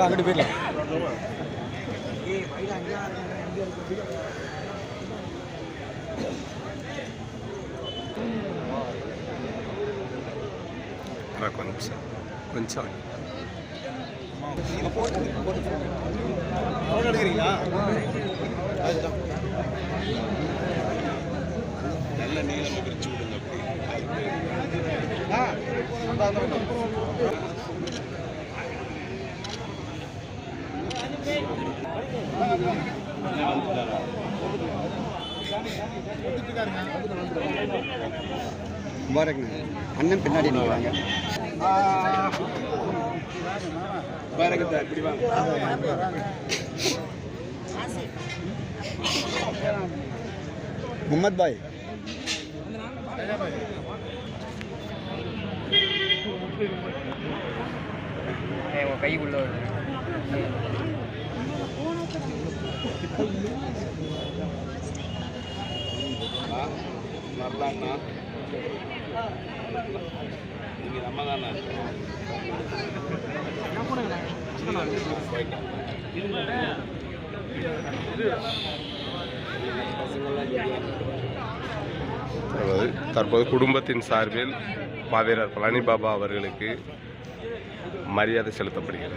அங்கிட்டு போயிடலாம். கொஞ்சம் ஃபோட்டோ எடுக்கிறீங்களா நல்ல நீளமாக பிரிச்சு விடுங்க ஆ முபாரக்ண்ணே அண்ணன் பின்னாடி நிற்கிறாங்க இப்படி வாங்க. முகமது பாய். கை உள்ள நல்லாண்ணா நீங்கள் நம்ம தானே. தற்போது தற்போது குடும்பத்தின் சார்பில் மாவீரர் பழனி பாபா அவர்களுக்கு மரியாதை செலுத்தப்படுகிறது.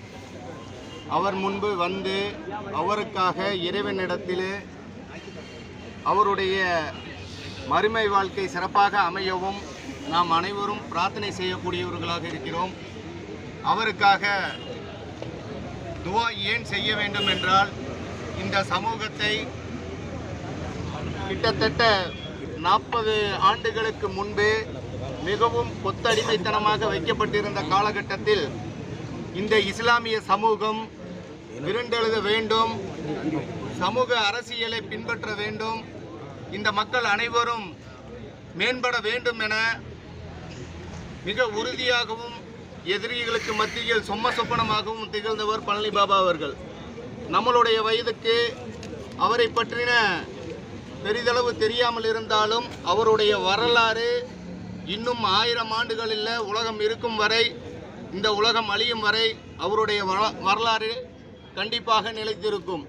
அவர் முன்பு வந்து அவருக்காக இறைவனிடத்திலே அவருடைய மறுமை வாழ்க்கை சிறப்பாக அமையவும் நாம் அனைவரும் பிரார்த்தனை செய்யக்கூடியவர்களாக இருக்கிறோம். அவருக்காக துவா ஏன் செய்ய வேண்டும் என்றால் இந்த சமூகத்தை கிட்டத்தட்ட நாற்பது ஆண்டுகளுக்கு முன்பு மிகவும் கொத்தடிமைத்தனமாக வைக்கப்பட்டிருந்த காலகட்டத்தில் இந்த இஸ்லாமிய சமூகம் விருண்டெழுத வேண்டும். சமூக அரசியலை பின்பற்ற வேண்டும். இந்த மக்கள் அனைவரும் மேம்பட வேண்டும் என மிக உறுதியாகவும் எதிரிகளுக்கு மத்தியில் சொம்ம சொப்பனமாகவும் திகழ்ந்தவர் பழனி பாபா அவர்கள். நம்மளுடைய வயதுக்கு அவரை பற்றின பெரிதளவு தெரியாமல் இருந்தாலும் அவருடைய வரலாறு இன்னும் ஆயிரம் ஆண்டுகளில் உலகம் இருக்கும் வரை இந்த உலகம் அழியும் வரை அவருடைய வரலாறு கண்டிப்பாக நிலைத்திருக்கும்.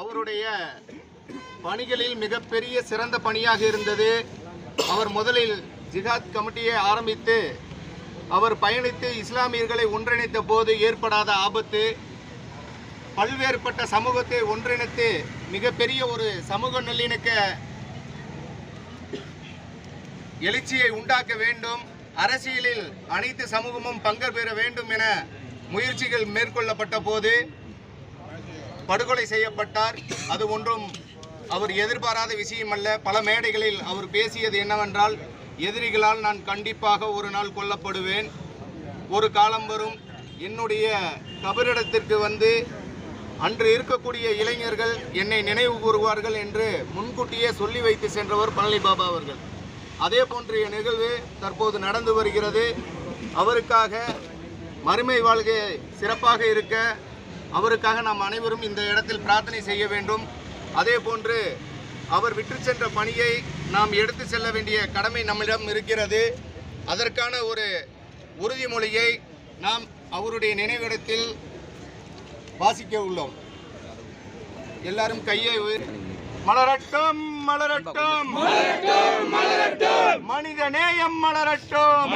அவருடைய பணிகளில் மிகப்பெரிய சிறந்த பணியாக இருந்தது. அவர் முதலில் ஜிஹாத் கமிட்டியை ஆரம்பித்து அவர் பயணித்து இஸ்லாமியர்களை ஒன்றிணைத்த போது ஏற்படாத ஆபத்து பல்வேறுபட்ட சமூகத்தை ஒன்றிணைத்து மிகப்பெரிய ஒரு சமூக நல்லிணக்க எழுச்சியை உண்டாக்க வேண்டும். அரசியலில் அனைத்து சமூகமும் பங்கு பெற வேண்டும் என முயற்சிகள் மேற்கொள்ளப்பட்ட போது படுகொலை செய்யப்பட்டார். அது ஒன்றும் அவர் எதிர்பாராத விஷயம் அல்ல பல மேடைகளில் அவர் பேசியது என்னவென்றால் எதிரிகளால் நான் கண்டிப்பாக ஒரு நாள் கொல்லப்படுவேன். ஒரு காலம் வரும். என்னுடைய கபரிடத்திற்கு வந்து அன்று இருக்கக்கூடிய இளைஞர்கள் என்னை நினைவு கூறுவார்கள் என்று முன்கூட்டியே சொல்லி வைத்து சென்றவர் பழனி பாபா அவர்கள். அதே போன்றைய நிகழ்வு தற்போது நடந்து வருகிறது. அவருக்காக மறுமை வாழ்க்கை சிறப்பாக இருக்க அவருக்காக நாம் அனைவரும் இந்த இடத்தில் பிரார்த்தனை செய்ய வேண்டும். அதே போன்று அவர் விற்று சென்ற பணியை நாம் எடுத்து செல்ல வேண்டிய கடமை நம்மிடம் இருக்கிறது. அதற்கான ஒரு உறுதிமொழியை நாம் அவருடைய நினைவிடத்தில் வாசிக்க உள்ளோம். எல்லாரும் கையை உயர்- மலரட்டும். மலரட்டும் மனித நேயம் மலரட்டும்.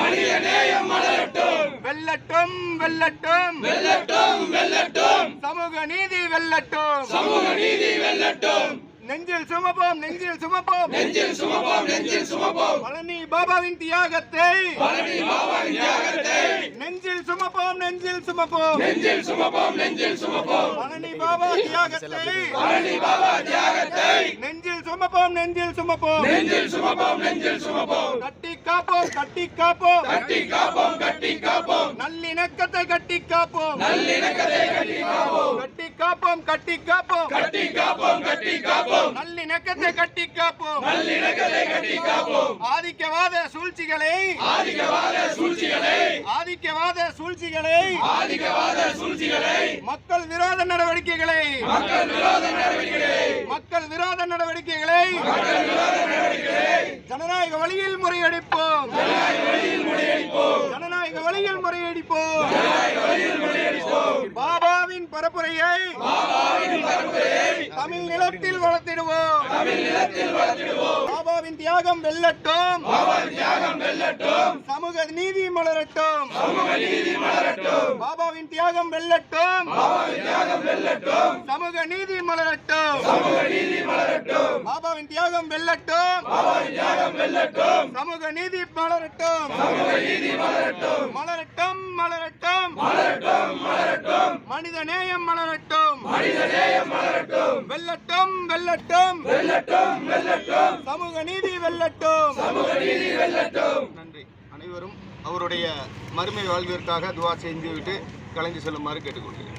வெல்லட்டும் வெல்லட்டும். வெல்லட்டும் வெல்லட்டும் சமூக நீதி வெல்லட்டும். சமூக நீதி வெல்லட்டும் நெஞ்சில் சுமப்போம் நெஞ்சில் சுமப்போம். நெஞ்சில் சுமப்போம் நெஞ்சில் சுமப்போம் பழனி பாபாவின் தியாகத்தை. பழனி பாபாவின் தியாகத்தை நெஞ்சில் சுமப்போம் நெஞ்சில் சுமப்போம். நெஞ்சில் சுமப்போம் நெஞ்சில் சுமப்போம் பழனி பாபா தியாகத்தை பழனி பாபா தியாகத்தை. நெஞ்சில் சுமப்போம் நெஞ்சில் சுமப்போம். நெஞ்சில் சுமப்போம் நெஞ்சில் சுமப்போம். கட்டி காப்போம் கட்டி காப்போம். கட்டி காப்போம் கட்டி காப்போம். நல்லிணக்கத்தை கட்டி காப்போம். நல்லிணக்கத்தை கட்டி காப்போம். கட்டி காப்போம் கட்டி காப்போம். கட்டி காப்போம் கட்டி காப்போம். நல்லிணக்கத்தை கட்டி காப்போம். நல்லிணக்கத்தை கட்டி காப்போம். ஆதிக்கவாத சூழ்ச்சிகளை. ஆதிக்கவாத சூழ்ச்சிகளை. ஆதிக்கவாத சூழ்ச்சிகளை. ஆதிக்கவாத சூழ்ச்சிகளை. மக்கள் விரோத நடவடிக்கைகளை. மக்கள் விரோத நடவடிக்கைகளை. மக்கள் விரோத நடவடிக்கைகளை. மக்கள் விரோத நடவடிக்கைகளை. ஜனநாயக வழியில் முறையடிப்போம். ஜனநாயக வழியில் முறையடிப்போம். ஜனநாயக வழியில் முறையடிப்போம். ஜனநாயக வழியில் முறையடிப்போம். பாபாவின் பரப்புரையை மாமாவின் பரப்புரையை தமிழ் நிலத்தில் வளர்த்திடுவோம். தமிழ் நிலத்தில் வளர்த்திடுவோம். பாபாவின் தியாகம் வெல்லட்டும். பாபாவின் தியாகம் வெல்லட்டும். சமூக நீதி மலரட்டும். சமூக நீதி மலரட்டும். பாபாவின் தியாகம் வெல்லட்டும். பாபாவின் தியாகம் வெல்லட்டும். சமூக நீதி மலரட்டும். சமூக நீதி மலரட்டும். பாபாவின் தியாகம் வெல்லட்டும். பாபாவின் தியாகம் வெல்லட்டும். சமூக நீதி மலரட்டும். சமூக நீதி மலரட்டும். மலரட்டும் மலரட்டும். மலரட்டும் மலரட்டும். மனித நேயம் மலரட்டும். மனித நேயம் மலரட்டும். வெல்லட்டும் வெல்லட்டும். வெல்லட்டும் வெல்லட்டும். சமூக நீதி வெல்லட்டும். சமூக நீதி வெல்லட்டும். நன்றி. அனைவரும் அவருடைய மறுமை வாழ்விற்காக துவா செய்துவிட்டு கலைந்து செல்லுமாறு கேட்டுக்கொள்கிறேன்.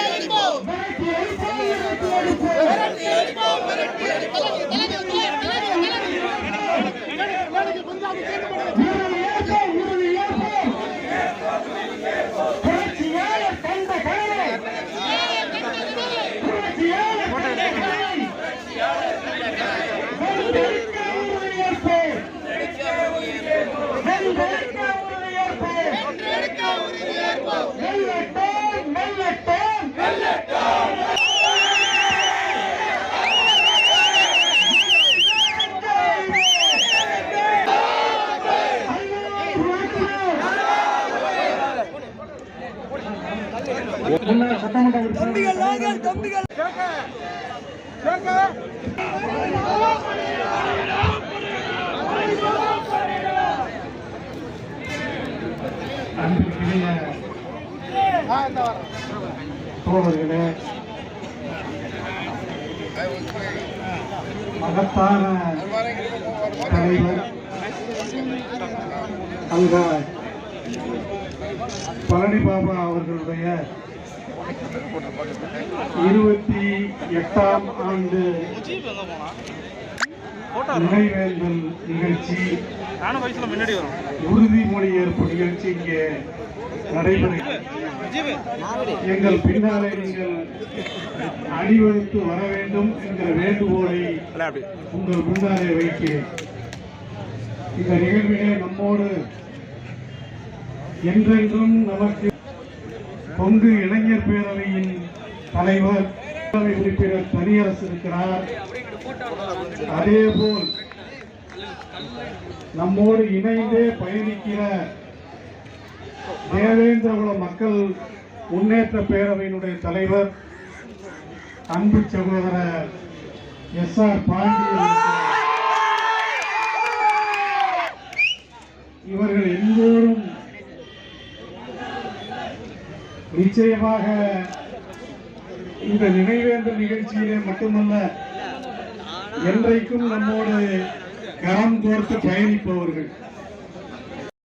தோழர்களே மகத்தான தலைவர் அங்க பழனி பாபா அவர்களுடைய இருபத்தி எட்டாம் ஆண்டு நினைவேந்தல் நிகழ்ச்சி. முன்னாடி வரும் உறுதிமொழி ஏற்பு நிகழ்ச்சி இங்கே நடைபெறுகிறது எங்கள் பின்னாலே நீங்கள் அணிவகுத்து வர வேண்டும் என்கிற வேண்டுகோளை உங்கள் முன்னாலே வைக்கிறேன். இந்த நிகழ்விலே நம்மோடு என்றென்றும் நமக்கு கொங்கு இளைஞர் பேரவையின் தலைவர் பேரவை உறுப்பினர் தனியரசு இருக்கிறார். அதேபோல் நம்மோடு இணைந்தே பயணிக்கிற தேவேந்திரகுல மக்கள் முன்னேற்ற பேரவையினுடைய தலைவர் அன்பு சகோதரர் எஸ் ஆர் பாண்டியன் இருக்கிறார். இவர்கள் எல்லோரும் நிச்சயமாக இந்த நினைவேந்தல் நிகழ்ச்சியிலே மட்டுமல்ல என்றைக்கும் நம்மோடு கரம் கோர்த்து பயணிப்பவர்கள்.